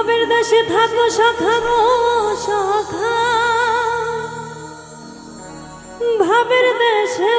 বান্ধবের দেশে থাকো সখা গো সখা ভাবের দেশে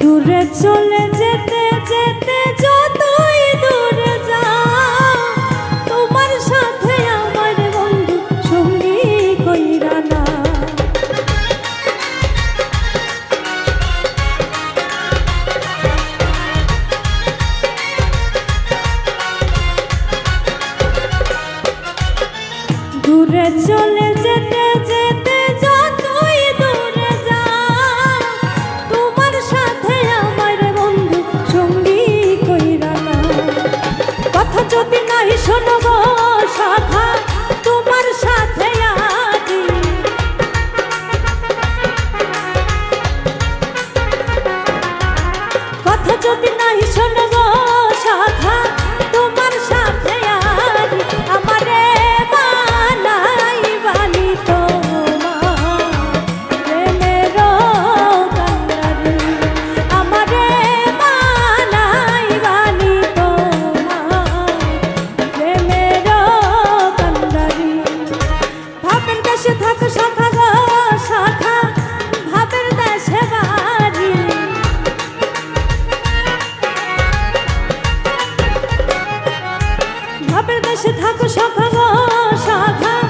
দূরে চলে যেতে যেতে যতই দূরে যা তোমার সাথে আমার বন্ধু সঙ্গী কইরা না। দূরে চলে যেতে যেতে যদি নাই শোনব সাধা, তোমার সাথে আর আমারে বানাই বানি তোমার। প্রেমের কান্নারি আমারে বানাই বানি তোমার। প্রেমের ভাবেন কাছে থাকো সাথে পাশে থাকো সখা সাধা